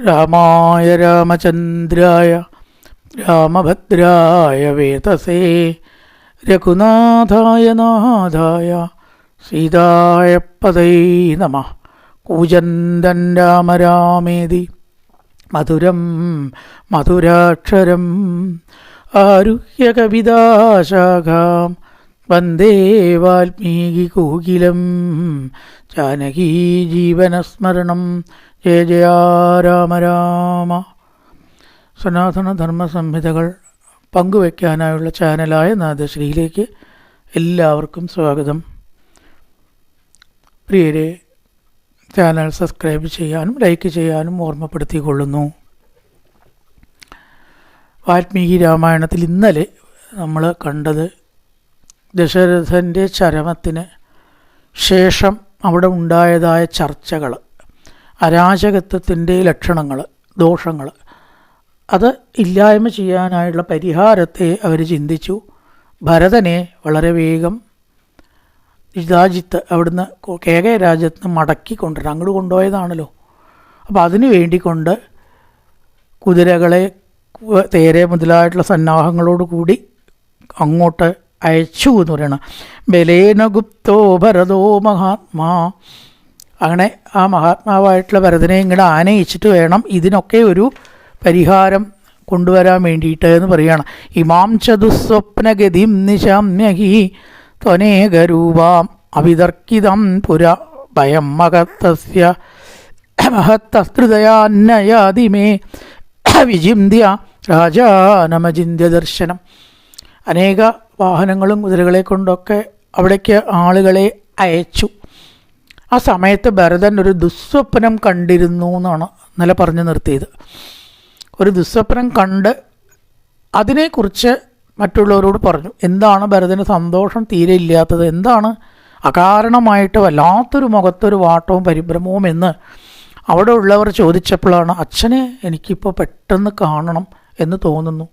രാമായ രാമചന്ദ്രായ രാമഭദ്രായ വേതസേ രഘുനാഥായ നാഥായ സീതായ പദൈ നമ കൂജന്തൻ രാമ രാമേതി മധുരം മധുരാക്ഷരം ആരുഹ്യ കവിതാശാഖാം വന്ദേ വാൽമീകി കോകിലം ജാനകീ ജീവനസ്മരണം ജയ ജയ രാമ രാമ. സനാതനധർമ്മ സംഹിതകൾ പങ്കുവയ്ക്കാനായുള്ള ചാനലായ നാദശ്രീയിലേക്ക് എല്ലാവർക്കും സ്വാഗതം. പ്രിയരെ ചാനൽ സബ്സ്ക്രൈബ് ചെയ്യാനും ലൈക്ക് ചെയ്യാനും ഓർമ്മപ്പെടുത്തിക്കൊള്ളുന്നു. വാൽമീകി രാമായണത്തിൽ ഇന്നലെ നമ്മൾ കണ്ടത് ദശരഥന്റെ ചരമത്തിന് ശേഷം അവിടെ ഉണ്ടായതായ ചർച്ചകൾ. അരാജകത്വത്തിന്റെ ലക്ഷണങ്ങൾ ദോഷങ്ങൾ. അത് ഇല്ലായ്മ ചെയ്യാനായുള്ള പരിഹാരത്തെ അവർ ചിന്തിച്ചു. ഭരതനെ വളരെ വേഗം രാജ്യത്ത് അവിടുന്ന് കേക രാജ്യത്ത് മടക്കി കൊണ്ടുവരണം. അങ്ങോട്ട് കൊണ്ടുപോയതാണല്ലോ. അപ്പോൾ അതിനു വേണ്ടിക്കൊണ്ട് കുതിരകളെ തേരെ മുതലായിട്ടുള്ള സന്നാഹങ്ങളോട് കൂടി അങ്ങോട്ട് അയച്ചു എന്ന് പറയണം. ബലേന ഗുപ്തോ ഭരതോ മഹാത്മാ അങ്ങനെ ആ മഹാത്മാവായിട്ടുള്ള ഭരതനെ ഇങ്ങോട്ട് ആനയിച്ചിട്ട് വേണം ഇതിനൊക്കെ ഒരു പരിഹാരം കൊണ്ടുവരാൻ വേണ്ടിയിട്ട് എന്ന് പറയുകയാണ്. ഇമാം ചതുസ്വപ്നഗതിം നിശാമ്യഹി ത്വനേകരൂപാം അവിതർക്കിതം പുര ഭയം മഹത്തസ്യ മഹത്തസ്തൃതയാന്നയാതിമേ വിചിന്യ രാജാനമചിന്യ ദർശനം. അനേക വാഹനങ്ങളും കുതിരകളെ കൊണ്ടൊക്കെ അവിടേക്ക് ആളുകളെ അയച്ചു. ആ സമയത്ത് ഭരതൻ ഒരു ദുസ്വപ്നം കണ്ടിരുന്നു എന്നാണ് ഇന്നലെ പറഞ്ഞു നിർത്തിയത്. ഒരു ദുസ്വപ്നം കണ്ട് അതിനെക്കുറിച്ച് മറ്റുള്ളവരോട് പറഞ്ഞു. എന്താണ് ഭരതന് സന്തോഷം? തീരെ ഇല്ലാത്തത് എന്താണ്? അകാരണമായിട്ട് വല്ലാത്തൊരു മുഖത്തൊരു വാട്ടവും പരിഭ്രമവും എന്ന് അവിടെ ഉള്ളവർ ചോദിച്ചപ്പോഴാണ് അച്ഛനെ എനിക്കിപ്പോൾ പെട്ടെന്ന് കാണണം എന്ന് തോന്നുന്നു.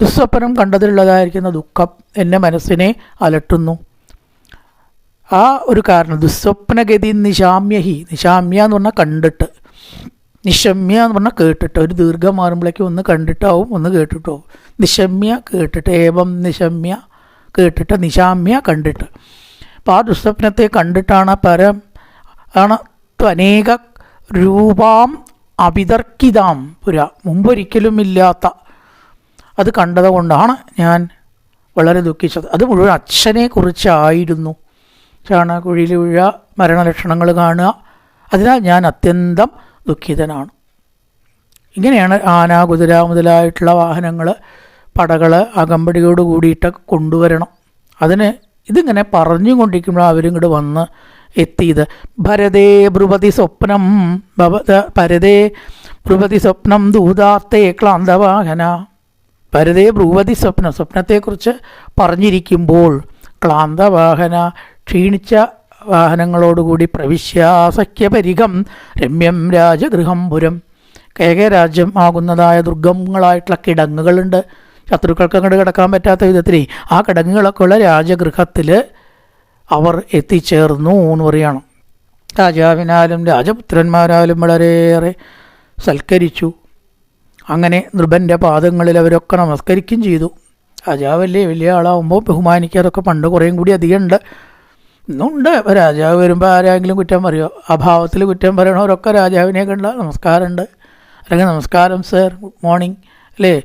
ദുസ്വപ്നം കണ്ടതിലുള്ളതായിരിക്കുന്ന ദുഃഖം എന്റെ മനസ്സിനെ അലട്ടുന്നു. ആ ഒരു കാരണം ദുസ്വപ്നഗതി നിശാമ്യഹി നിശാമ്യ എന്ന് പറഞ്ഞാൽ കണ്ടിട്ട്. നിശമ്യ എന്ന് പറഞ്ഞാൽ കേട്ടിട്ട്. ഒരു ദീർഘം മാറുമ്പോഴേക്കും ഒന്ന് കണ്ടിട്ടാവും ഒന്ന് കേട്ടിട്ടാവും നിശമ്യ കേട്ടിട്ട് ഏവം നിശമ്യ കേട്ടിട്ട് നിശാമ്യ കണ്ടിട്ട്. അപ്പോൾ ആ ദുസ്വപ്നത്തെ കണ്ടിട്ടാണ് പരം ആണ് അനേക രൂപാം അവിതർക്കിതാം പുര. മുമ്പൊരിക്കലും ഇല്ലാത്ത അത് കണ്ടതുകൊണ്ടാണ് ഞാൻ വളരെ ദുഃഖിച്ചത്. അത് മുഴുവൻ അച്ഛനെ കുറിച്ചായിരുന്നു. ചാണകുഴിയിൽ വീഴുക മരണലക്ഷണങ്ങൾ കാണുക. അതിനാൽ ഞാൻ അത്യന്തം ദുഃഖിതനാണ്. ഇങ്ങനെയാണ് ആന കുതിര മുതലായിട്ടുള്ള വാഹനങ്ങൾ പടകൾ അകമ്പടിയോട് കൂടിയിട്ട് കൊണ്ടുവരണം. അതിന് ഇതിങ്ങനെ പറഞ്ഞുകൊണ്ടിരിക്കുമ്പോൾ അവരിങ്ങോട്ട് വന്ന് എത്തിയത്. ഭരതേ ഭ്രുപതി സ്വപ്നം ഭരതേ ഭ്രുപതി സ്വപ്നം ദൂതാർത്തേ ക്ലാന്തവാഹന. ഭരതേ ഭ്രൂപതി സ്വപ്നം സ്വപ്നത്തെക്കുറിച്ച് പറഞ്ഞിരിക്കുമ്പോൾ ക്ലാന്തവാഹന ക്ഷീണിച്ച വാഹനങ്ങളോടുകൂടി പ്രവിശ്യാസഖ്യപരികം രമ്യം രാജഗൃഹം പുരം കേകരാജ്യം ആകുന്നതായ ദുർഗങ്ങളായിട്ടുള്ള കിടങ്ങുകളുണ്ട്. ശത്രുക്കൾക്ക് അങ്ങോട്ട് കിടക്കാൻ പറ്റാത്ത വിധത്തിൽ ആ കിടങ്ങുകളൊക്കെ ഉള്ള രാജഗൃഹത്തിൽ അവർ എത്തിച്ചേർന്നു എന്ന് പറയണം. രാജാവിനാലും രാജപുത്രന്മാരാലും വളരെയേറെ സൽക്കരിച്ചു. അങ്ങനെ നൃപന്റെ പാദങ്ങളിൽ അവരൊക്കെ നമസ്കരിക്കുകയും ചെയ്തു. രാജാവല്ലേ വലിയ ആളാവുമ്പോൾ ബഹുമാനിക്കാതൊക്കെ പണ്ട് കുറേയും കൂടി അധികമുണ്ട്. ഇന്നുണ്ട് രാജാവ് വരുമ്പോൾ ആരെങ്കിലും കുറ്റം പറയുമോ അഭാവത്തിൽ കുറ്റം പറയണവരൊക്കെ രാജാവിനെ കണ്ട നമസ്കാരമുണ്ട്. അല്ലെങ്കിൽ നമസ്കാരം സർ ഗുഡ് മോർണിംഗ് അല്ലേ?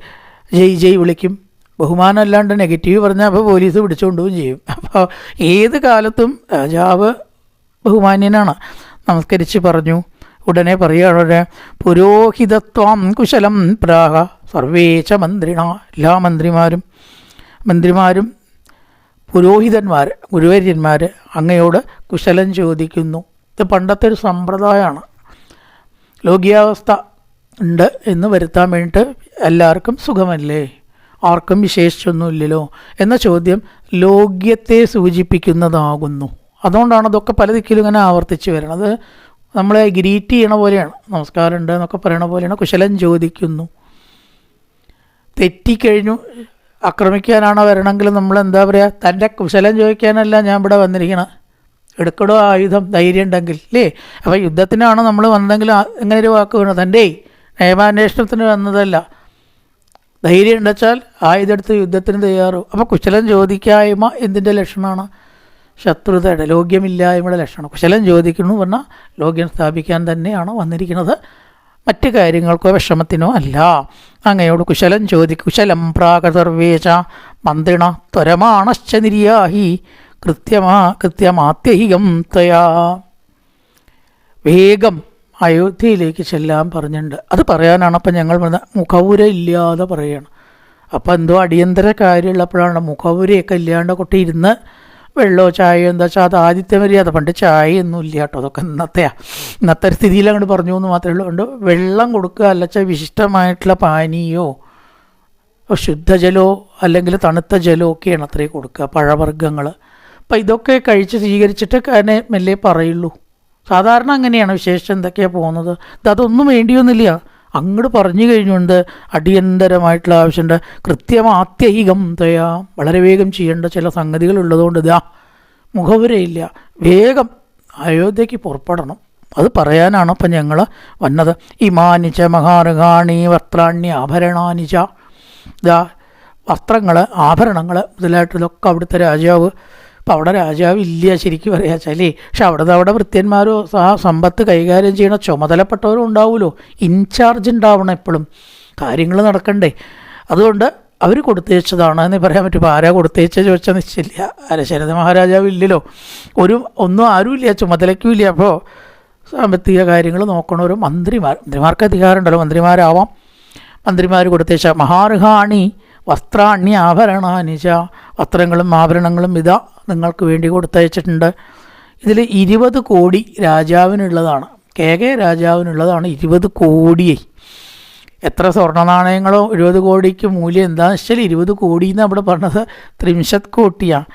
ജയ് ജയ് വിളിക്കും. ബഹുമാനം അല്ലാണ്ട് നെഗറ്റീവ് പറഞ്ഞാൽ അപ്പോൾ പോലീസ് പിടിച്ചുകൊണ്ടുപോകും ചെയ്യും. അപ്പോൾ ഏത് കാലത്തും രാജാവ് ബഹുമാന്യനാണ്. നമസ്കരിച്ച് പറഞ്ഞു. ഉടനെ പറയുകയാണ് പുരോഹിതത്വം കുശലം പ്രാഹ സർവേച്ച മന്ത്രിണ എല്ലാ മന്ത്രിമാരും മന്ത്രിമാരും പുരോഹിതന്മാർ ഗുരുവര്യന്മാർ അങ്ങയോട് കുശലം ചോദിക്കുന്നു. ഇത് പണ്ടത്തെ ഒരു സമ്പ്രദായമാണ് ലോകിയാവസ്ഥ ഉണ്ട് എന്ന് വരുത്താൻ വേണ്ടിയിട്ട് എല്ലാവർക്കും സുഖമല്ലേ? ആർക്കും വിശേഷിച്ചൊന്നുമില്ലല്ലോ എന്ന ചോദ്യം ലോക്യത്തെ സൂചിപ്പിക്കുന്നതാകുന്നു. അതുകൊണ്ടാണ് അതൊക്കെ പല ദിക്കിലും ഇങ്ങനെ ആവർത്തിച്ച് വരണത് നമ്മളെ ഗ്രീറ്റ് ചെയ്യണ പോലെയാണ്. നമസ്കാരം ഉണ്ട് എന്നൊക്കെ പറയണ പോലെയാണ് കുശലം ചോദിക്കുന്നു. തെറ്റിക്കഴിഞ്ഞു ആക്രമിക്കാനാണോ വരണമെങ്കിൽ നമ്മൾ എന്താ പറയുക തന്റെ കുശലം ചോദിക്കാനല്ല ഞാൻ ഇവിടെ വന്നിരിക്കണം. എടുക്കടോ ആയുധം ധൈര്യം ഉണ്ടെങ്കിൽ അല്ലേ? അപ്പോൾ യുദ്ധത്തിനാണ് നമ്മൾ വന്നതെങ്കിൽ എങ്ങനെ ഒരു വാക്ക് വേണം തന്റെ നിയമാന്വേഷണത്തിന് വന്നതല്ല. ധൈര്യം ഉണ്ടെച്ചാൽ ആയുധെടുത്ത് യുദ്ധത്തിന് തയ്യാറും. അപ്പോൾ കുശലം ചോദിക്കായ്മ എന്തിന്റെ ലക്ഷണമാണ്? ശത്രുതയുടെ ലോക്യമില്ലായ്മയുടെ ലക്ഷണം കുശലം ചോദിക്കുന്നു പറഞ്ഞാൽ ലോഗ്യം സ്ഥാപിക്കാൻ തന്നെയാണ് വന്നിരിക്കുന്നത്. മറ്റ് കാര്യങ്ങൾക്കോ വിഷമത്തിനോ അല്ല. അങ്ങയോട് കുശലം ചോദി കുശലം പ്രാകതർവേച മന്ത്രിണ ത്വരമാണശ്ച നിര്യാഹി. കൃത്യമാ കൃത്യമാത്യഹികം തയാ വേഗം അയോധ്യയിലേക്ക് ചെല്ലാൻ പറഞ്ഞിട്ടുണ്ട്. അത് പറയാനാണ് അപ്പം ഞങ്ങൾ മുഖവുര ഇല്ലാതെ പറയണം. അപ്പം എന്തോ അടിയന്തര കാര്യമുള്ളപ്പോഴാണ് മുഖവുരയൊക്കെ ഇല്ലാണ്ട് കൊട്ടി ഇരുന്ന് വെള്ളമോ ചായയോ എന്താ വെച്ചാൽ അത് ആദ്യത്തെ മര്യാദ. പണ്ട് ചായയൊന്നും ഇല്ല കേട്ടോ. അതൊക്കെ ഇന്നത്തെയാ. ഇന്നത്തെ സ്ഥിതിയിൽ അങ്ങോട്ട് പറഞ്ഞു എന്ന് മാത്രമേ ഉള്ളൂ. അതുകൊണ്ട് വെള്ളം കൊടുക്കുക അല്ലച്ചാൽ വിശിഷ്ടമായിട്ടുള്ള പാനീയോ ശുദ്ധജലമോ അല്ലെങ്കിൽ തണുത്ത ജലമോ ഒക്കെയാണ് അത്രയും കൊടുക്കുക. പഴവർഗങ്ങൾ അപ്പം ഇതൊക്കെ കഴിച്ച് സ്വീകരിച്ചിട്ട് തന്നെ മെല്ലെ പറയുള്ളൂ. സാധാരണ അങ്ങനെയാണ് വിശേഷം എന്തൊക്കെയാണ് പോകുന്നത്. ഇത് അതൊന്നും വേണ്ടിയൊന്നുമില്ല. അങ്ങോട്ട് പറഞ്ഞു കഴിഞ്ഞുകൊണ്ട് അടിയന്തരമായിട്ടുള്ള ആവശ്യമുണ്ട്. കൃത്യമാത്യഹികം തയാ വളരെ വേഗം ചെയ്യേണ്ട ചില സംഗതികൾ ഉള്ളതുകൊണ്ട് ഇതാ മുഖവരയില്ല വേഗം അയോധ്യയ്ക്ക് പുറപ്പെടണം. അത് പറയാനാണ് അപ്പം ഞങ്ങൾ വന്നത്. ഇമാനിച്ച മഹാർഗാണി വസ്ത്രാണി ആഭരണാനിച്ച ഇതാ വസ്ത്രങ്ങൾ ആഭരണങ്ങൾ മുതലായിട്ടുള്ളതൊക്കെ അവിടുത്തെ രാജാവ് ഇപ്പം അവിടെ രാജാവ് ഇല്ല ശരിക്കും പറയാ വെച്ചാലേ. പക്ഷെ അവിടെ അവിടെ വൃത്യന്മാരോ ആ സമ്പത്ത് കൈകാര്യം ചെയ്യണ ചുമതലപ്പെട്ടവരും ഉണ്ടാവുമല്ലോ. ഇൻചാർജ് ഉണ്ടാവണം എപ്പോഴും. കാര്യങ്ങൾ നടക്കണ്ടേ. അതുകൊണ്ട് അവർ കൊടുത്തേച്ചതാണ് എന്ന് പറയാൻ പറ്റും. ആരാ കൊടുത്തേച്ച ചോദിച്ചാൽ നിശ്ചയില്ല. അരശരഥ മഹാരാജാവ് ഇല്ലല്ലോ. ഒരു ഒന്നും ആരുമില്ല ചുമതലയ്ക്കും ഇല്ല. അപ്പോൾ സാമ്പത്തിക കാര്യങ്ങൾ നോക്കണ ഒരു മന്ത്രിമാർ മന്ത്രിമാർക്ക് അധികാരമുണ്ടല്ലോ. മന്ത്രിമാരാവാം. മന്ത്രിമാർ കൊടുത്തേച്ച മഹാർഹാണി വസ്ത്രാണി ആഭരണാനിച്ച വസ്ത്രങ്ങളും ആഭരണങ്ങളും ഇതാ നിങ്ങൾക്ക് വേണ്ടി കൊടുത്തയച്ചിട്ടുണ്ട്. ഇതിൽ ഇരുപത് കോടി രാജാവിനുള്ളതാണ്. കെ കെ രാജാവിനുള്ളതാണ് ഇരുപത് കോടിയെ. എത്ര സ്വർണ നാണയങ്ങളോ കോടിക്ക് മൂല്യം എന്താണെന്ന് വെച്ചാൽ ഇരുപത് കോടി എന്ന് അവിടെ പറഞ്ഞത് ത്രിംശത് കോട്ടിയാണ്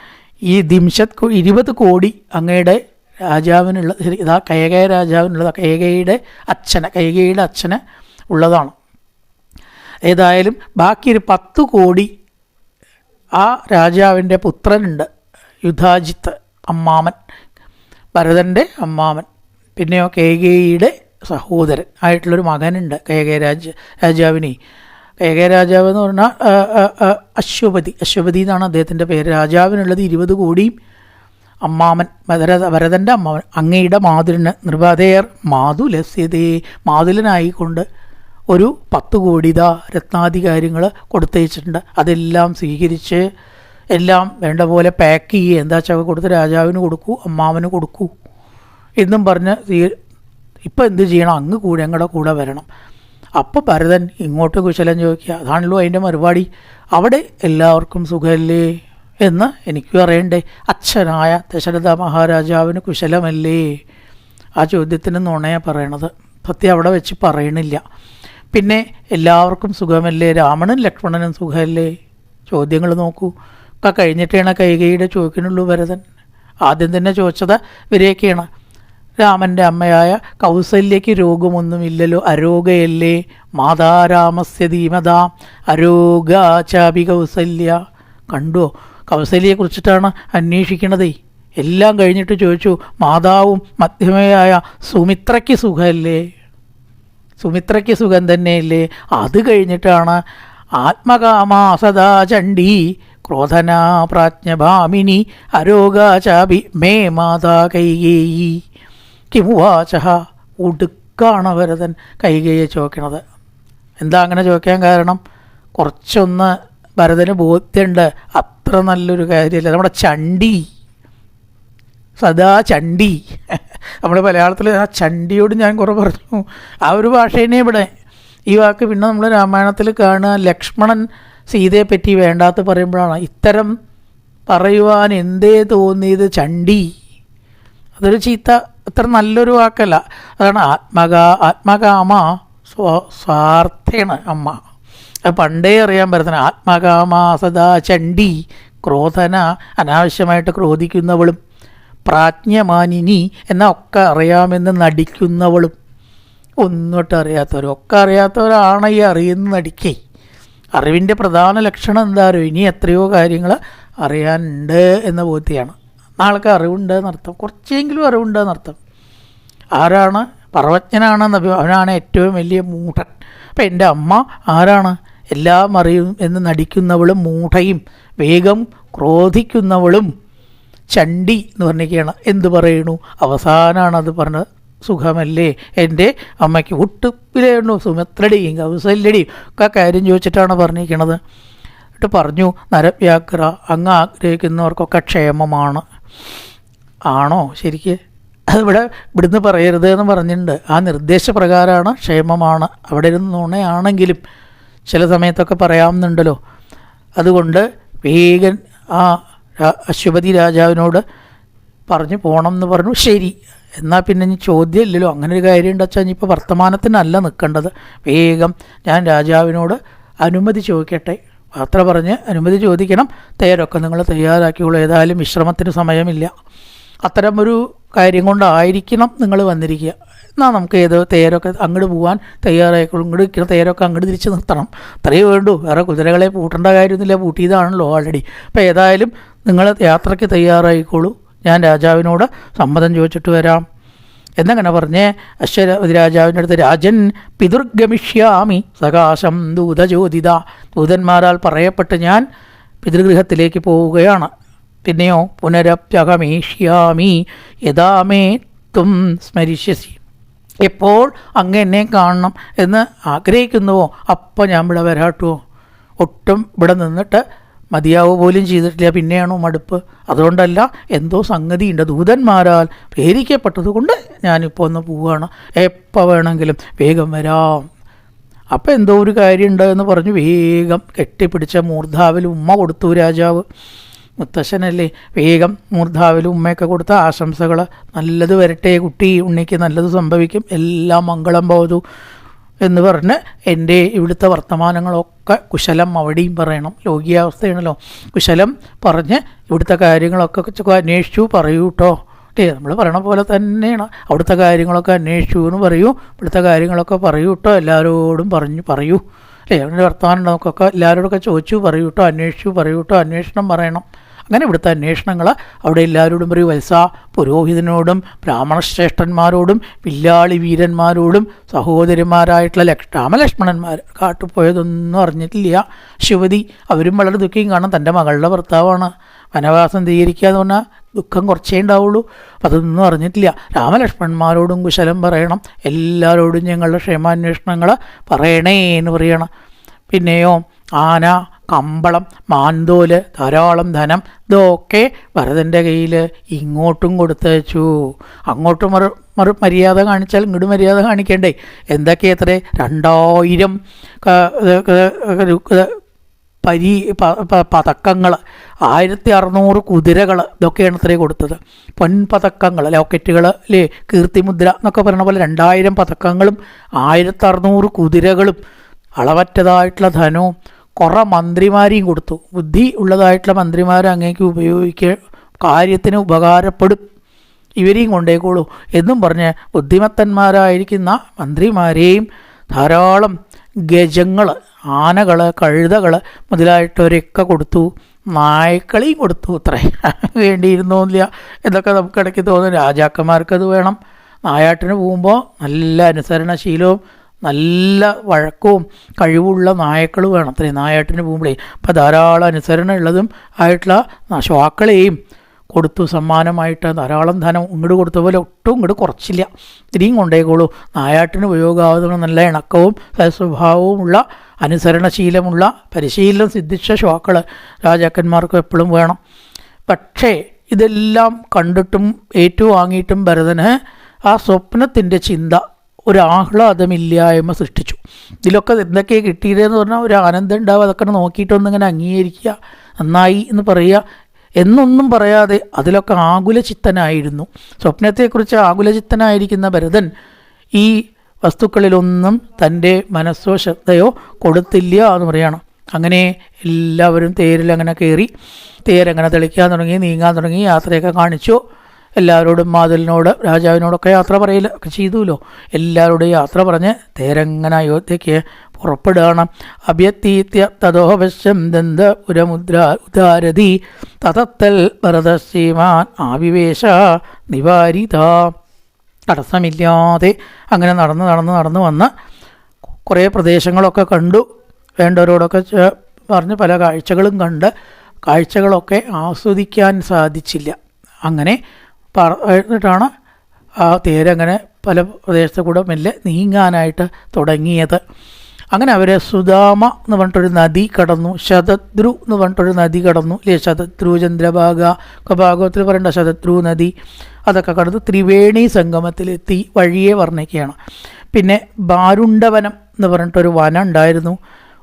ഈ ദിംശത് ഇരുപത് കോടി അങ്ങയുടെ രാജാവിനുള്ള ഇതാ കൈകയ രാജാവിനുള്ളത്. കൈകയുടെ അച്ഛന് കൈകയുടെ അച്ഛന് ഉള്ളതാണ്. ഏതായാലും ബാക്കി ഒരു പത്ത് കോടി ആ രാജാവിന്റെ പുത്രനുണ്ട് യുധാജിത്ത് അമ്മാമൻ ഭരതന്റെ അമ്മാമൻ പിന്നെയോ കേകയുടെ സഹോദരൻ ആയിട്ടുള്ളൊരു മകനുണ്ട് കേകയ രാജ രാജാവിനെ. കേകയ രാജാവ് എന്ന് പറഞ്ഞാൽ അശ്വപതി. അശ്വപതി എന്നാണ് അദ്ദേഹത്തിന്റെ പേര്. രാജാവിനുള്ളത് ഇരുപത് കോടിയും അമ്മാമൻ ഭരത ഭരതന്റെ അമ്മാവൻ അങ്ങയുടെ മാതുലിന് നിർബാധേയർ മാതുലസ്യതേ മാതുലനായിക്കൊണ്ട് ഒരു പത്ത് കോടി ഇതാ രത്നാധികാരികൾ കൊടുത്തയച്ചിട്ടുണ്ട്. അതെല്ലാം സ്വീകരിച്ച് എല്ലാം വേണ്ട പോലെ പാക്ക് ചെയ്യുക എന്താ വെച്ചാൽ കൊടുത്ത് രാജാവിന് കൊടുക്കൂ അമ്മാവന് കൊടുക്കൂ എന്നും പറഞ്ഞ് ഇപ്പം എന്ത് ചെയ്യണം? അങ്ങ് കൂടെ ഞങ്ങളുടെ കൂടെ വരണം. അപ്പോൾ ഭരതൻ ഇങ്ങോട്ട് കുശലം ചോദിക്കുക അതാണല്ലോ അതിന്റെ മറുപടി? അവിടെ എല്ലാവർക്കും സുഖമല്ലേ എന്ന് എനിക്കും അറിയണ്ടേ. അച്ഛനായ ദശരഥ മഹാരാജാവിന് കുശലമല്ലേ? ആ ചോദ്യത്തിന് നുണയാണ് പറയണത്. സത്യം അവിടെ വെച്ച് പറയണില്ല. പിന്നെ എല്ലാവർക്കും സുഖമല്ലേ? രാമണൻ ലക്ഷ്മണനും സുഖമല്ലേ? ചോദ്യങ്ങൾ നോക്കൂ. ഒക്കെ കഴിഞ്ഞിട്ടാണ് കൈകൈയുടെ ചോദിക്കുന്നുള്ളൂ ഭരതൻ ആദ്യം തന്നെ ചോദിച്ചത് ഇവരെയൊക്കെയാണ് രാമന്റെ അമ്മയായ കൗസല്യയ്ക്ക് രോഗമൊന്നുമില്ലല്ലോ. അരോഗയല്ലേ? മാതാരാമസ്യ ധീമതാ. അരോഗാചാപി കൗസല്യ. കണ്ടോ? കൗസല്യയെ കുറിച്ചിട്ടാണ് അന്വേഷിക്കണതേ. എല്ലാം കഴിഞ്ഞിട്ട് ചോദിച്ചു മാതാവും മധ്യമയായ സുമിത്രയ്ക്ക് സുഖമല്ലേ? സുമിത്രയ്ക്ക് സുഖം തന്നെയല്ലേ? അത് കഴിഞ്ഞിട്ടാണ് ആത്മകാമാ സദാ ചണ്ഡി ക്രോധനാ പ്രാജ്ഞഭാമിനി അരോഗാചാപി മേ മാതാ കൈകേയി. കിമുവാച ഉടുക്കാണ് ഭരതൻ കൈകേയെ ചോദിക്കണത് എന്താ അങ്ങനെ ചോദിക്കാൻ കാരണം? കുറച്ചൊന്ന് ഭരതന് ബോധ്യമുണ്ട് അത്ര നല്ലൊരു കാര്യമല്ല. നമ്മുടെ ചണ്ടി സദാ ചണ്ഡി. നമ്മുടെ മലയാളത്തിൽ ആ ചണ്ടിയോട് ഞാൻ കുറേ പറഞ്ഞു. ആ ഒരു ഭാഷ തന്നെ ഇവിടെ ഈ വാക്ക് പിന്നെ നമ്മൾ രാമായണത്തിൽ കാണുക ലക്ഷ്മണൻ സീതയെ പറ്റി വേണ്ടാത്ത പറയുമ്പോഴാണ് ഇത്തരം പറയുവാൻ എന്തേ തോന്നിയത് ചണ്ടി? അതൊരു ചീത്ത അത്ര നല്ലൊരു വാക്കല്ല. അതാണ് ആത്മക ആത്മകാമ സ്വ സ്വാർത്ഥേണ് അമ്മ. അത് പണ്ടേ അറിയാൻ പറ്റുന്ന ആത്മകാമ സദാ ചണ്ടി ക്രോധന അനാവശ്യമായിട്ട് ക്രോധിക്കുന്നവളും പ്രാജ്ഞമാനിനി എന്ന ഒക്കെ അറിയാമെന്ന് നടിക്കുന്നവളും ഒന്നോട്ട് അറിയാത്തവരും ഒക്കെ അറിയാത്തവരാണ് ഈ അറിയുന്ന നടിക്കേ. അറിവിന്റെ പ്രധാന ലക്ഷണം എന്താ അറിയോ? ഇനി എത്രയോ കാര്യങ്ങൾ അറിയാനുണ്ട് എന്ന ബോധ്യമാണ് ആൾക്ക് അറിവുണ്ട് എന്നർത്ഥം. കുറച്ചെങ്കിലും അറിവുണ്ട് എന്നർത്ഥം. ആരാണ്? പർവജ്ഞനാണെന്ന് അവനാണ് ഏറ്റവും വലിയ മൂഢൻ. അപ്പം എന്റെ അമ്മ ആരാണ്? എല്ലാം അറിയും എന്ന് നടിക്കുന്നവളും മൂഢയും വേഗം ക്രോധിക്കുന്നവളും ചണ്ടി എന്ന് പറഞ്ഞിരിക്കുകയാണ്. എന്ത് പറയണു? അവസാനമാണ് അത് പറഞ്ഞത്. സുഖമല്ലേ? എന്റെ അമ്മയ്ക്ക് ഒട്ടുപ്പിലേണു സുമിത്രടിയും കൗസല്യടിയും ഒക്കെ കാര്യം ചോദിച്ചിട്ടാണ് പറഞ്ഞിരിക്കണത്. എന്നിട്ട് പറഞ്ഞു നരവ്യാഗ്ര അങ്ങ് ആഗ്രഹിക്കുന്നവർക്കൊക്കെ ക്ഷേമമാണ്. ആണോ? ശരിക്ക്. അതിവിടെ ഇവിടുന്ന് പറയരുത് എന്ന് പറഞ്ഞിട്ടുണ്ട്. ആ നിർദ്ദേശപ്രകാരമാണ് ക്ഷേമമാണ്. അവിടെ ഇരുന്ന് നുണയാണെങ്കിലും ചില സമയത്തൊക്കെ പറയാമെന്നുണ്ടല്ലോ. അതുകൊണ്ട് വേഗൻ ആ അശ്വപതി രാജാവിനോട് പറഞ്ഞു പോകണം എന്ന് പറഞ്ഞു ശരി. എന്നാൽ പിന്നെ ഇനി ചോദ്യം ഇല്ലല്ലോ അങ്ങനെ ഒരു കാര്യം ഉണ്ടെച്ചാൽ ഇനിയിപ്പോൾ വർത്തമാനത്തിനല്ല നിൽക്കേണ്ടത്. വേഗം ഞാൻ രാജാവിനോട് അനുമതി ചോദിക്കട്ടെ. അത്ര പറഞ്ഞ് അനുമതി ചോദിക്കണം. തയ്യാറൊക്കെ നിങ്ങൾ തയ്യാറാക്കിയുള്ളൂ ഏതായാലും വിശ്രമത്തിന് സമയമില്ല. അത്തരം ഒരു കാര്യം കൊണ്ടായിരിക്കണം നിങ്ങൾ വന്നിരിക്കുക. എന്നാൽ നമുക്ക് ഏത് തേരൊക്കെ അങ്ങോട്ട് പോകാൻ തയ്യാറായിക്കോളും. ഇങ്ങോട്ട് നിൽക്കുന്ന തേരൊക്കെ അങ്ങോട്ട് തിരിച്ച് നിർത്തണം. അത്രയേ വേണ്ടൂ. വേറെ കുതിരകളെ പൂട്ടേണ്ട കാര്യമൊന്നുമില്ല. പൂട്ടിയതാണല്ലോ ഓൾറെഡി അപ്പോൾ ഏതായാലും നിങ്ങൾ യാത്രയ്ക്ക് തയ്യാറായിക്കോളൂ. ഞാൻ രാജാവിനോട് സമ്മതം ചോദിച്ചിട്ട് വരാം. എന്നങ്ങനെ പറഞ്ഞ് അശ്വരവതി രാജാവിന്റെ അടുത്ത് രാജൻ പിതൃഗമിഷ്യാമി സകാശം ദൂതജ്യോതിത ദൂതന്മാരാൽ പറയപ്പെട്ട് ഞാൻ പിതൃഗൃഹത്തിലേക്ക് പോവുകയാണ്. പിന്നെയോ പുനരപ്യഹമേഷ്യാമി യഥാമേ ത്വം സ്മരിഷ്യസി. എപ്പോൾ അങ്ങ് എന്നെ കാണണം എന്ന് ആഗ്രഹിക്കുന്നുവോ? അപ്പോൾ ഞാൻ ഇവിടെ വരാട്ടുവോ ഒട്ടും ഇവിടെ നിന്നിട്ട് മതിയാവുക പോലും ചെയ്തിട്ടില്ല. പിന്നെയാണോ മടുപ്പ്? അതുകൊണ്ടല്ല എന്തോ സംഗതിയുണ്ട്. ദൂതന്മാരാൽ പ്രേരിക്കപ്പെട്ടത് കൊണ്ട് ഞാനിപ്പോൾ ഒന്ന് പോവുകയാണ് എപ്പോൾ വേണമെങ്കിലും വേഗം വരാം. അപ്പം എന്തോ ഒരു കാര്യമുണ്ട് എന്ന് പറഞ്ഞു വേഗം കെട്ടിപ്പിടിച്ച മൂർധാവിൽ ഉമ്മ കൊടുത്തു രാജാവ്. മുത്തശ്ശനല്ലേ? വേഗം മൂർധാവിൽ ഉമ്മയൊക്കെ കൊടുത്ത ആശംസകൾ. നല്ലത് വരട്ടെ കുട്ടി ഉണ്ണിക്ക് നല്ലത് സംഭവിക്കും. എല്ലാം മംഗളം പോതു എന്ന് പറഞ്ഞ് എന്റെ ഇവിടുത്തെ വർത്തമാനങ്ങളൊക്കെ കുശലം അവിടെയും പറയണം. ലോകിയാവസ്ഥയാണല്ലോ. കുശലം പറഞ്ഞ് ഇവിടുത്തെ കാര്യങ്ങളൊക്കെ അന്വേഷിച്ചു പറയൂ കേട്ടോ ഏ നമ്മൾ പറയണ പോലെ തന്നെയാണ്. അവിടുത്തെ കാര്യങ്ങളൊക്കെ അന്വേഷിച്ചു എന്ന് പറയൂ. ഇവിടുത്തെ കാര്യങ്ങളൊക്കെ പറയൂ കേട്ടോ എല്ലാവരോടും പറഞ്ഞു പറയൂ. അല്ലേ? അവന്റെ വർത്തമാനം നമുക്കൊക്കെ എല്ലാവരോടൊക്കെ ചോദിച്ചു പറയൂ കേട്ടോ അന്വേഷിച്ചു പറയൂ കേട്ടോ അന്വേഷണം പറയണം. അങ്ങനെ ഇവിടുത്തെ അന്വേഷണങ്ങൾ അവിടെ എല്ലാവരോടും പറയും വത്സ പുരോഹിതനോടും ബ്രാഹ്മണശ്രേഷ്ഠന്മാരോടും വില്ലാളി വീരന്മാരോടും സഹോദരിമാരായിട്ടുള്ള ലക്ഷ രാമലക്ഷ്മണന്മാർ കാട്ടുപോയതൊന്നും അറിഞ്ഞിട്ടില്ല. ശിവതി അവരും വളരെ ദുഃഖിയും കാണാം തന്റെ മകളുടെ ഭർത്താവാണ്. വനവാസം തീകരിക്കുക എന്ന് പറഞ്ഞാൽ ദുഃഖം കുറച്ചേ ഉണ്ടാവുള്ളൂ. അതൊന്നും അറിഞ്ഞിട്ടില്ല. രാമലക്ഷ്മണന്മാരോടും കുശലം പറയണം. എല്ലാവരോടും ഞങ്ങളുടെ ക്ഷേമാന്വേഷണങ്ങൾ പറയണേ എന്ന് പറയണം. പിന്നെയോ ആന കമ്പളം മാന്തോൽ ധാരാളം ധനം ഇതൊക്കെ ഭരതന്റെ കയ്യിൽ ഇങ്ങോട്ടും കൊടുത്തയച്ചു. അങ്ങോട്ടും മറു മറു മര്യാദ കാണിച്ചാൽ ഇങ്ങോട്ട് മര്യാദ കാണിക്കണ്ടേ? എന്തൊക്കെ എത്ര രണ്ടായിരം പരി പതക്കങ്ങൾ ആയിരത്തി അറുന്നൂറ് കുതിരകൾ ഇതൊക്കെയാണ് ഇത്രേ കൊടുത്തത്. പൊൻപതക്കങ്ങൾ ലോക്കറ്റുകൾ അല്ലേ കീർത്തിമുദ്ര എന്നൊക്കെ പറയുന്ന പോലെ രണ്ടായിരം പതക്കങ്ങളും ആയിരത്തി അറുന്നൂറ് കുതിരകളും അളവറ്റതായിട്ടുള്ള ധനവും കുറേ മന്ത്രിമാരെയും കൊടുത്തു. ബുദ്ധി ഉള്ളതായിട്ടുള്ള മന്ത്രിമാരെ അങ്ങേക്ക് ഉപയോഗിക്ക കാര്യത്തിന് ഉപകാരപ്പെടും. ഇവരെയും കൊണ്ടേക്കോളൂ. എന്നും പറഞ്ഞ് ബുദ്ധിമത്തന്മാരായിരിക്കുന്ന മന്ത്രിമാരെയും ധാരാളം ഗജങ്ങൾ ആനകൾ കഴുതകൾ മുതലായിട്ടവരൊക്കെ കൊടുത്തു. നായ്ക്കളെയും കൊടുത്തു അത്രേ. വേണ്ടിയിരുന്നില്ല എന്നൊക്കെ നമുക്ക് ഇടയ്ക്ക് തോന്നും. രാജാക്കന്മാർക്കത് വേണം. നായാട്ടിന് പോകുമ്പോൾ നല്ല അനുസരണശീലവും നല്ല വഴക്കവും കഴിവുള്ള നായക്കൾ വേണം. അത്രയും നായാട്ടിന് പോകുമ്പോഴേ അപ്പോൾ ധാരാളം അനുസരണ ഉള്ളതും ആയിട്ടുള്ള ശ്വാക്കളെയും കൊടുത്തു സമ്മാനമായിട്ട് ധാരാളം ധനം ഇങ്ങോട്ട് കൊടുത്ത പോലെ ഒട്ടും ഇങ്ങോട്ട് കുറച്ചില്ല. ഇത്രയും കൊണ്ടേക്കോളൂ. നായാട്ടിന് ഉപയോഗമാവുന്ന നല്ല ഇണക്കവും സ്വഭാവവുമുള്ള അനുസരണശീലമുള്ള പരിശീലനം സിദ്ധിച്ച ശ്വാക്കൾ രാജാക്കന്മാർക്ക് എപ്പോഴും വേണം. പക്ഷേ ഇതെല്ലാം കണ്ടിട്ടും ഏറ്റുവാങ്ങിയിട്ടും ഭരതന് ആ സ്വപ്നത്തിന്റെ ചിന്ത ഒരു ആഹ്ലാദമില്ലായ്മ സൃഷ്ടിച്ചു. ഇതിലൊക്കെ എന്തൊക്കെ കിട്ടിയതെന്ന് പറഞ്ഞാൽ ഒരു ആനന്ദം ഉണ്ടാവുക അതൊക്കെ നോക്കിയിട്ടൊന്നിങ്ങനെ അംഗീകരിക്കുക നന്നായി എന്ന് പറയുക എന്നൊന്നും പറയാതെ അതിലൊക്കെ ആകുലചിത്തനായിരുന്നു. സ്വപ്നത്തെക്കുറിച്ച് ആകുലചിത്തനായിരിക്കുന്ന ഭരതൻ ഈ വസ്തുക്കളിലൊന്നും തന്റെ മനസ്സോ ശ്രദ്ധയോ കൊടുത്തില്ല എന്ന് പറയണം. അങ്ങനെ എല്ലാവരും തേരിലങ്ങനെ കയറി തേരങ്ങനെ തെളിക്കാൻ തുടങ്ങി നീങ്ങാൻ തുടങ്ങി യാത്രയൊക്കെ കാണിച്ചു. എല്ലാവരോടും മാതിലിനോട് രാജാവിനോടൊക്കെ യാത്ര പറയില്ല ഒക്കെ ചെയ്തുല്ലോ. എല്ലാവരോടും യാത്ര പറഞ്ഞ് തേരങ്ങന അയോധ്യയ്ക്ക് പുറപ്പെടുകയാണ്. അഭ്യത്തീത്യ തഥോവശം ദന്ത പുരമുദ്ര ഉദാരതി തതത്തൽ ഭരതശ്രീമാൻ ആവിവേശ നിവാരിത. തടസ്സമില്ലാതെ അങ്ങനെ നടന്ന് നടന്ന് നടന്ന് വന്ന് കുറേ പ്രദേശങ്ങളൊക്കെ കണ്ടു. വേണ്ടവരോടൊക്കെ പറഞ്ഞ് പല കാഴ്ചകളും കണ്ട് കാഴ്ചകളൊക്കെ ആസ്വദിക്കാൻ സാധിച്ചില്ല. അങ്ങനെ പറഞ്ഞിട്ടാണ് ആ തേരങ്ങനെ പല പ്രദേശത്തെ കൂടെ മെല്ലെ നീങ്ങാനായിട്ട് തുടങ്ങിയത്. അങ്ങനെ അവരെ സുദാമ എന്ന് പറഞ്ഞിട്ടൊരു നദി കടന്നു ശതദ്രു എന്ന് പറഞ്ഞിട്ടൊരു നദി കടന്നു. അല്ലേ ശതദ്രു ചന്ദ്രഭാഗ ഒക്കെ ഭാഗവത്തിൽ പറയേണ്ട ശതദ്രു നദി അതൊക്കെ കടന്ന് ത്രിവേണി സംഗമത്തിലെത്തി വഴിയെ വർണിക്കുകയാണ്. പിന്നെ ബാരുണ്ടവനം എന്ന് പറഞ്ഞിട്ടൊരു വനം ഉണ്ടായിരുന്നു.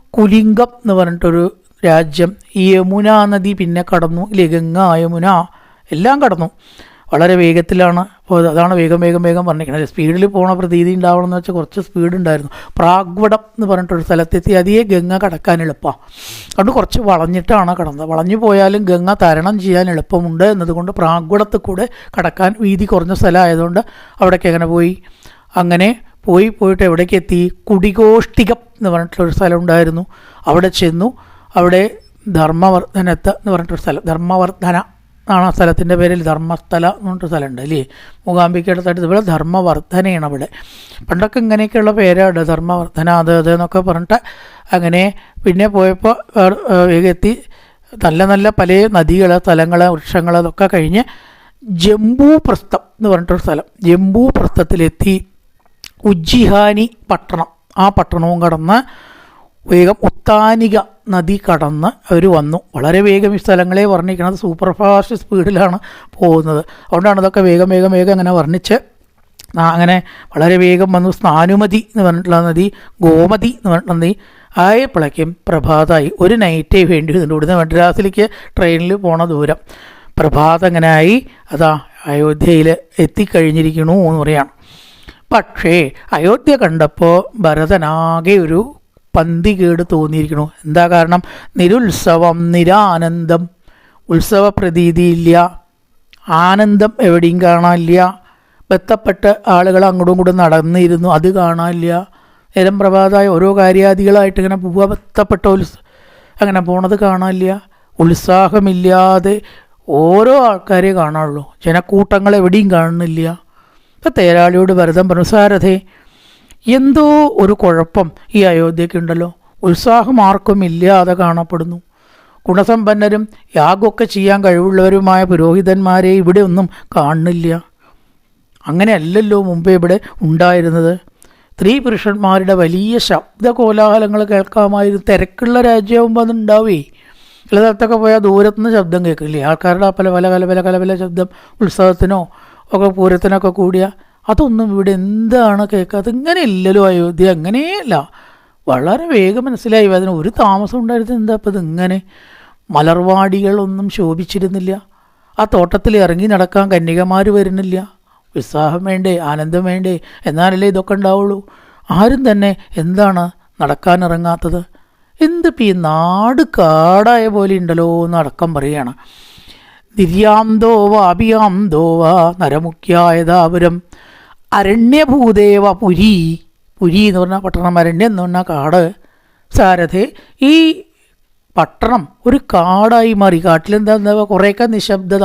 കുലിംഗം എന്ന് പറഞ്ഞിട്ടൊരു രാജ്യം. യമുന നദി പിന്നെ കടന്നു ഇല്ലേ യമുന എല്ലാം കടന്നു. വളരെ വേഗത്തിലാണ് ഇപ്പോൾ അതാണ് വേഗം വേഗം വേഗം പറഞ്ഞിരിക്കുന്നത്. സ്പീഡിൽ പോണ പ്രതീതി ഉണ്ടാവണം എന്ന് വെച്ചാൽ കുറച്ച് സ്പീഡ് ഉണ്ടായിരുന്നു പ്രാഗ്വടം എന്ന് പറഞ്ഞിട്ടൊരു സ്ഥലത്തെത്തി അതിയെ ഗംഗ കടക്കാൻ എളുപ്പമാണ് അതുകൊണ്ട് കുറച്ച് വളഞ്ഞിട്ടാണ് കടന്നത്. വളഞ്ഞു പോയാലും ഗംഗ തരണം ചെയ്യാൻ എളുപ്പമുണ്ട് എന്നതുകൊണ്ട് പ്രാഗ്വടത്തിൽ കൂടെ കടക്കാൻ വീതി കുറഞ്ഞ സ്ഥലമായതുകൊണ്ട് അവിടേക്ക് എങ്ങനെ പോയി? അങ്ങനെ പോയി പോയിട്ട് എവിടേക്ക് എത്തി? കുടികോഷ്ടികം എന്ന് പറഞ്ഞിട്ടുള്ളൊരു സ്ഥലം ഉണ്ടായിരുന്നു അവിടെ ചെന്നു. അവിടെ ധർമ്മവർദ്ധനത്ത് എന്ന് പറഞ്ഞിട്ടൊരു സ്ഥലം. ധർമ്മവർദ്ധന ആണ്? ആ സ്ഥലത്തിന്റെ പേരിൽ ധർമ്മസ്ഥല എന്ന് പറഞ്ഞിട്ട് സ്ഥലമുണ്ട് അല്ലേ? മൂകാംബിക്ക് അടുത്തായിട്ട് ഇവിടെ ധർമ്മവർദ്ധനയാണ് അവിടെ പണ്ടൊക്കെ ഇങ്ങനെയൊക്കെയുള്ള പേരാണ് ധർമ്മവർദ്ധന അത് അത് എന്നൊക്കെ പറഞ്ഞിട്ട് അങ്ങനെ പിന്നെ പോയപ്പോൾ എത്തി. നല്ല നല്ല പല നദികൾ സ്ഥലങ്ങൾ വൃക്ഷങ്ങൾ അതൊക്കെ കഴിഞ്ഞ് ജംബൂപ്രസ്ഥം എന്ന് പറഞ്ഞിട്ടൊരു സ്ഥലം. ജംബൂ പ്രസ്ഥത്തിലെത്തി ഉജ്ജിഹാനി പട്ടണം. ആ പട്ടണവും കടന്ന് വേഗം ഉത്താനിക നദി കടന്ന് അവർ വന്നു. വളരെ വേഗം ഈ സ്ഥലങ്ങളെ വർണിക്കുന്നത് സൂപ്പർ ഫാസ്റ്റ് സ്പീഡിലാണ് പോകുന്നത്. അതുകൊണ്ടാണ് ഇതൊക്കെ വേഗം വേഗം വേഗം അങ്ങനെ വർണിച്ച് അങ്ങനെ വളരെ വേഗം വന്നു. സ്നാനുമതി എന്ന് പറഞ്ഞിട്ടുള്ള നദി ഗോമതി എന്ന് പറഞ്ഞിട്ടുള്ള നദി ആയപ്പോഴേക്കും പ്രഭാതമായി ഒരു നൈറ്റേ വേണ്ടി വരുന്നുണ്ട് ഇവിടുന്ന് മദ്രാസിലേക്ക് ട്രെയിനിൽ പോണ ദൂരം. പ്രഭാതം അങ്ങനെ ആയി. അതാ അയോധ്യയിൽ എത്തിക്കഴിഞ്ഞിരിക്കണു എന്ന് പറയാണ് പക്ഷേ അയോധ്യ കണ്ടപ്പോൾ ഭരതനാകെ ഒരു പന്തി കേട് തോന്നിയിരിക്കണു എന്താ കാരണം? നിരുത്സവം നിരാനന്ദം. ഉത്സവ പ്രതീതിയില്ല ആനന്ദം എവിടെയും കാണാനില്ല. ബന്ധപ്പെട്ട ആളുകൾ അങ്ങോട്ടും ഇങ്ങോട്ടും നടന്നിരുന്നു. അത് കാണാനില്ല. നേരം പ്രഭാതമായ ഓരോ കാര്യാദികളായിട്ട് ഇങ്ങനെ പോവുക. ബന്ധപ്പെട്ട ഉത്സ അങ്ങനെ പോണത് കാണാനില്ല. ഉത്സാഹമില്ലാതെ ഓരോ ആൾക്കാരെ കാണാനുള്ളൂ. ജനക്കൂട്ടങ്ങൾ എവിടെയും കാണുന്നില്ല. ഇപ്പം തേരാളിയോട് ഭരതം പറഞ്ഞു സാരഥേ എന്തോ ഒരു കുഴപ്പം ഈ അയോധ്യക്കുണ്ടല്ലോ ഉത്സാഹം ആർക്കും ഇല്ലാതെ കാണപ്പെടുന്നു. ഗുണസമ്പന്നരും യാഗമൊക്കെ ചെയ്യാൻ കഴിവുള്ളവരുമായ പുരോഹിതന്മാരെ ഇവിടെ ഒന്നും കാണുന്നില്ല. അങ്ങനെയല്ലല്ലോ മുമ്പേ ഇവിടെ ഉണ്ടായിരുന്നത്. സ്ത്രീ പുരുഷന്മാരുടെ വലിയ ശബ്ദ കോലാഹലങ്ങൾ കേൾക്കാമായിരുന്നു. തിരക്കുള്ള രാജ്യമാകുമ്പോൾ അതുണ്ടാവേ. ചില സ്ഥലത്തൊക്കെ പോയാൽ ദൂരത്തുനിന്ന് ശബ്ദം കേൾക്കില്ലേ? ആൾക്കാരുടെ പല പല പല പല പല ശബ്ദം ഉത്സവത്തിനോ ഒക്കെ പൂരത്തിനൊക്കെ കൂടിയ അതൊന്നും ഇവിടെ എന്താണ് കേൾക്കാത്തത് ഇങ്ങനെ ഇല്ലല്ലോ അയോധ്യ. അങ്ങനെയല്ല വളരെ വേഗം മനസ്സിലായി. അതിന് ഒരു താമസം ഉണ്ടായിരുന്നു എന്താ? അപ്പം ഇതിങ്ങനെ മലർവാടികളൊന്നും ശോഭിച്ചിരുന്നില്ല. ആ തോട്ടത്തിൽ ഇറങ്ങി നടക്കാൻ കന്യകമാർ വരുന്നില്ല. ഉത്സാഹം വേണ്ടേ? ആനന്ദം വേണ്ടേ? എന്നാലല്ലേ ഇതൊക്കെ ഉണ്ടാവുള്ളൂ. ആരും തന്നെ എന്താണ് നടക്കാനിറങ്ങാത്തത് എന്തിപ്പോൾ ഈ നാട് കാടായ പോലെ ഉണ്ടല്ലോ എന്ന് അടക്കം പറയുകയാണ്. ദിര്യാം ദോവ അഭിയാം നരമുഖ്യായതാപുരം അരണ്യഭൂദേവ പുരി. പുരി എന്ന് പറഞ്ഞാൽ പട്ടണം അരണ്യം എന്ന് പറഞ്ഞാൽ കാട്. സാരഥി ഈ പട്ടണം ഒരു കാടായി മാറി. കാട്ടിലെന്താ എന്താ കുറേയൊക്കെ നിശബ്ദത.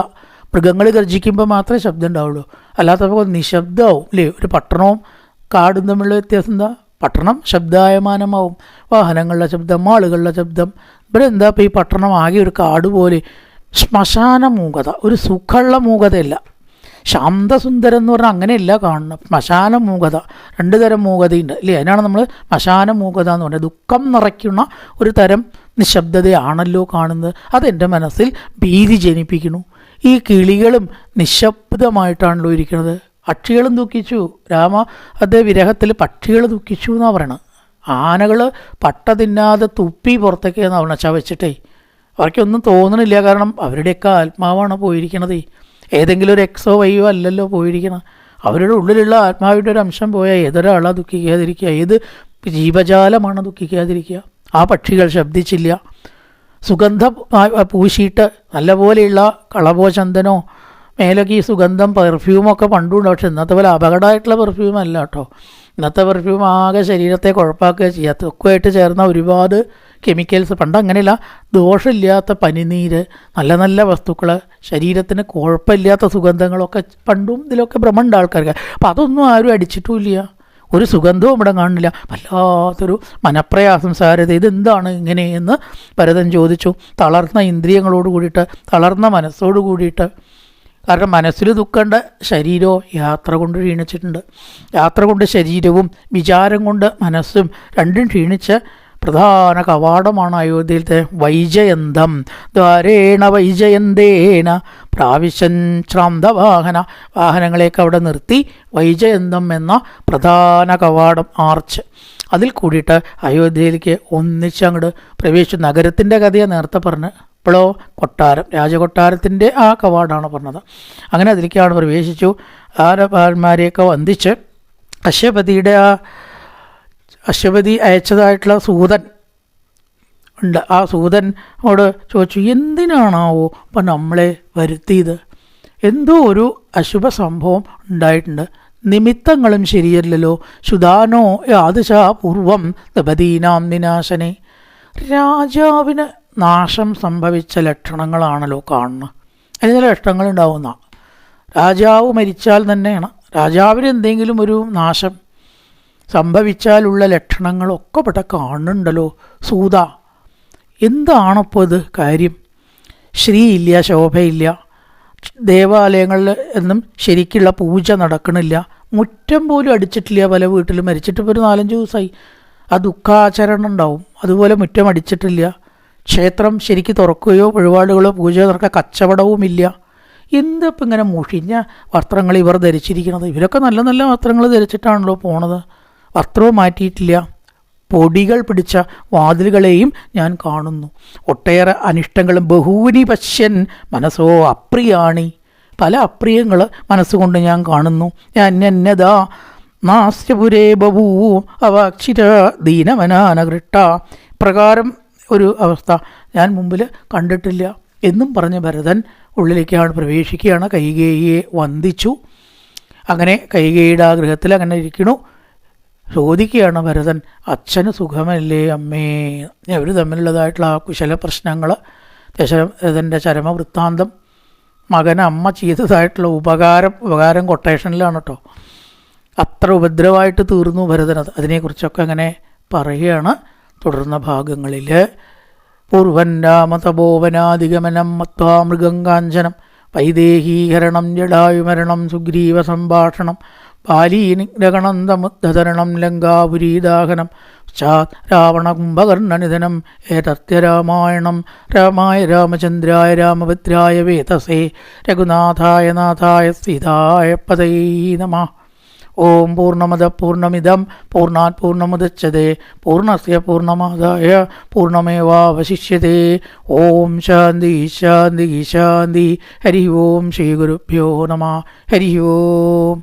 മൃഗങ്ങൾ ഗർജിക്കുമ്പോൾ മാത്രമേ ശബ്ദം ഉണ്ടാവുള്ളൂ. അല്ലാത്തപ്പോൾ നിശബ്ദമാവും അല്ലേ ഒരു പട്ടണവും കാടും തമ്മിലുള്ള വ്യത്യാസം എന്താ? പട്ടണം ശബ്ദായമാനമാവും. വാഹനങ്ങളുടെ ശബ്ദം ആളുകളുടെ ശബ്ദം. ഇവിടെ എന്താ ഇപ്പോൾ ഈ പട്ടണം ആകെ ഒരു കാട് പോലെ. ശ്മശാന മൂകത ഒരു സുഖമുള്ള മൂകതയല്ല. ശാന്തസുന്ദരം എന്ന് പറഞ്ഞാൽ അങ്ങനെയല്ല കാണണം ശ്മശാന മൂകത രണ്ട് തരം മൂകതയുണ്ട്. അല്ലേ അതിനാണ് നമ്മൾ ശ്മശാന മൂകത എന്ന് പറയുന്നത് ദുഃഖം നിറയ്ക്കുന്ന ഒരു തരം നിശബ്ദതയാണല്ലോ കാണുന്നത്. അതെന്റെ മനസ്സിൽ ഭീതി ജനിപ്പിക്കുന്നു. ഈ കിളികളും നിശബ്ദമായിട്ടാണല്ലോ ഇരിക്കുന്നത്. പക്ഷികളും ദുഃഖിച്ചു. രാമ അതേ വിരഹത്തിൽ പക്ഷികൾ ദുഃഖിച്ചു എന്നാണ് പറയണത്. ആനകൾ പട്ട തിന്നാതെ തുപ്പി പുറത്തേക്ക് എന്നാണ് പറയണത് ചവച്ചിട്ടേ. അവർക്കൊന്നും തോന്നണില്ല. കാരണം അവരുടെയൊക്കെ ആത്മാവാണ് പോയിരിക്കണതേ. ഏതെങ്കിലും ഒരു എക്സോ വൈയോ അല്ലല്ലോ പോയിരിക്കണം. അവരുടെ ഉള്ളിലുള്ള ആത്മാവിന്റെ ഒരു അംശം പോയാൽ ഏതൊരാളാണ് ദുഃഖിക്കാതിരിക്കുക? ഏത് ജീവജാലമാണ് ദുഃഖിക്കാതിരിക്കുക? ആ പക്ഷികൾ ശബ്ദിച്ചില്ല. സുഗന്ധ പൂശിയിട്ട് നല്ലപോലെയുള്ള കളവോ ചന്ദനോ മേലൊക്കെ ഈ സുഗന്ധം പെർഫ്യൂമൊക്കെ പണ്ടുണ്ട്. പക്ഷെ ഇന്നത്തെ പോലെ അപകടമായിട്ടുള്ള പെർഫ്യൂം അല്ല കേട്ടോ. ഇന്നത്തെ പെർഫ്യൂം ആകെ ശരീരത്തെ കുഴപ്പാക്കുക ചെയ്യുക തൊക്കുമായിട്ട് ചേർന്ന ഒരുപാട് കെമിക്കൽസ് പണ്ട് അങ്ങനെയല്ല. ദോഷമില്ലാത്ത പനിനീര് നല്ല നല്ല വസ്തുക്കൾ ശരീരത്തിന് കുഴപ്പമില്ലാത്ത സുഗന്ധങ്ങളൊക്കെ പണ്ടും ഇതിലൊക്കെ ഭ്രമണ്ട ആൾക്കാർക്ക്. അപ്പം അതൊന്നും ആരും അടിച്ചിട്ടുമില്ല. ഒരു സുഗന്ധവും ഇവിടെ കാണില്ല വല്ലാത്തൊരു മനപ്രയാസം സാരത ഇതെന്താണ് ഇങ്ങനെയെന്ന് ഭരതൻ ചോദിച്ചു. തളർന്ന ഇന്ദ്രിയങ്ങളോട് കൂടിയിട്ട് തളർന്ന മനസ്സോട് കൂടിയിട്ട്. കാരണം മനസ്സിൽ ദുഃഖേണ്ട ശരീരവും യാത്ര കൊണ്ട് ക്ഷീണിച്ചിട്ടുണ്ട്. യാത്ര കൊണ്ട് ശരീരവും വിചാരം കൊണ്ട് മനസ്സും രണ്ടും ക്ഷീണിച്ച് പ്രധാന കവാടമാണ് അയോധ്യയിലത്തെ വൈജയന്തം. ദ്വാരേണ വൈജയന്തേന. പ്രാവശ്യൻ ശ്രാന്തവാഹന വാഹനങ്ങളെയൊക്കെ അവിടെ നിർത്തി വൈജയന്തം എന്ന പ്രധാന കവാടം ആർച്ച്. അതിൽ കൂടിയിട്ട് അയോധ്യയിലേക്ക് ഒന്നിച്ച് അങ്ങോട്ട് പ്രവേശിച്ചു. നഗരത്തിന്റെ കഥയെ നേരത്തെ പറഞ്ഞ്. ഇപ്പോഴോ കൊട്ടാരം. രാജകൊട്ടാരത്തിന്റെ ആ കവാടാണ് പറഞ്ഞത്. അങ്ങനെ അതിലേക്കാണ് പ്രവേശിച്ചു. ആരപാന്മാരെയൊക്കെ വന്ദിച്ച് കശ്യപതിയുടെ ആ അശ്വപതി അയച്ചതായിട്ടുള്ള സൂതൻ ഉണ്ട്. ആ സൂതനോട് ചോദിച്ചു എന്തിനാണാവോ ഇപ്പം നമ്മളെ വരുത്തിയത്? എന്തോ ഒരു അശുഭ സംഭവം ഉണ്ടായിട്ടുണ്ട്. നിമിത്തങ്ങളും ശരിയല്ലല്ലോ. ശുദാനോ യാദശാ പൂർവം ദപതീനാം നിനാശനെ. രാജാവിന് നാശം സംഭവിച്ച ലക്ഷണങ്ങളാണല്ലോ കാണുന്നത്. അതിന് ചില ലക്ഷണങ്ങളുണ്ടാവുന്ന രാജാവ് മരിച്ചാൽ തന്നെയാണ്. രാജാവിന് എന്തെങ്കിലും ഒരു നാശം സംഭവിച്ചാലുള്ള ലക്ഷണങ്ങളൊക്കെ ഇവിടെ കാണുന്നുണ്ടല്ലോ. സൂത എന്താണപ്പോൾ ഇത് കാര്യം? ശ്രീ ശ്രീയില്ല ശോഭയില്ല. ദേവാലയങ്ങളിൽ എന്നും ശരിക്കുള്ള പൂജ നടക്കണില്ല. മുറ്റം പോലും അടിച്ചിട്ടില്ല. പല വീട്ടിലും മരിച്ചിട്ട് ഇപ്പോൾ ഒരു നാലഞ്ച് ദിവസമായി ആ ദുഃഖാചരണം ഉണ്ടാവും. അതുപോലെ മുറ്റം അടിച്ചിട്ടില്ല. ക്ഷേത്രം ശരിക്ക് തുറക്കുകയോ വഴിപാടുകളോ പൂജ നടക്കുക കച്ചവടവുമില്ല. എന്തപ്പം ഇങ്ങനെ മുഷിഞ്ഞ വസ്ത്രങ്ങൾ ഇവർ ധരിച്ചിരിക്കുന്നത്? ഇവരൊക്കെ നല്ല നല്ല വസ്ത്രങ്ങൾ ധരിച്ചിട്ടാണല്ലോ പോണത്. വസ്ത്രവും മാറ്റിയിട്ടില്ല. പൊടികൾ പിടിച്ച വാതിലുകളെയും ഞാൻ കാണുന്നു. ഒട്ടേറെ അനിഷ്ടങ്ങളും ബഹൂനി പശ്യൻ മനസ്സോ അപ്രിയാണി. പല അപ്രിയങ്ങൾ മനസ്സുകൊണ്ട് ഞാൻ കാണുന്നു. ഞാൻ എന്നതാ? നാസ്യപുരേ ബഭൂ അവാക്ഷിര ദീനമനാനകൃട്ട പ്രകാരം ഒരു അവസ്ഥ ഞാൻ മുമ്പിൽ കണ്ടിട്ടില്ല. എന്നും പറഞ്ഞ ഭരതൻ ഉള്ളിലേക്കാണ് പ്രവേശിക്കുകയാണ്. കൈകേയിയെ വന്ദിച്ചു. അങ്ങനെ കൈകേയിയുടെ ആ ഗൃഹത്തിൽ അങ്ങനെ ഇരിക്കണു. ചോദിക്കുകയാണ് ഭരതൻ അച്ഛന് സുഖമല്ലേ അമ്മേ? അവർ തമ്മിലുള്ളതായിട്ടുള്ള ആ കുശല പ്രശ്നങ്ങൾ ദശരഥന്റെ ചരമവൃത്താന്തം മകന് അമ്മ ചെയ്തതായിട്ടുള്ള ഉപകാരം ഉപകാരം കൊട്ടേഷനിലാണ് കേട്ടോ അത്ര ഉപദ്രവമായിട്ട് തീർന്നു ഭരതനത് അതിനെക്കുറിച്ചൊക്കെ അങ്ങനെ പറയുകയാണ് തുടർന്ന ഭാഗങ്ങളിൽ പൂർവൻ രാമതപോവനാധിഗമനം മത്വാ മൃഗം കാഞ്ചനം വൈദേഹീകരണം ജടായുമരണം സുഗ്രീവ സംഭാഷണം ബാലീനിഗ്രഹണന്തമുദ്ധരണം ലങ്കാപുരീദാഹനം പശ്ചാത് രാവണകുംഭകർണനിധനം ഏതത്യരാമായണം രാമായ രാമചന്ദ്രായ രാമഭദ്രായ വേതസേ രഘുനാഥായ നാഥായ സീതായ പതൈ നമ. ഓം പൂർണമത പൂർണമിതം പൂർണാത് പൂർണമുദച്ഛതേ പൂർണസ്യ പൂർണമാദായ പൂർണമേവാവശിഷ്യത്തെ ഓം ശാന്തി ശാന്തി ശാന്തി ഹരി ഓം ശ്രീ ഗുരുഭ്യോ നമ ഹരി ഓം.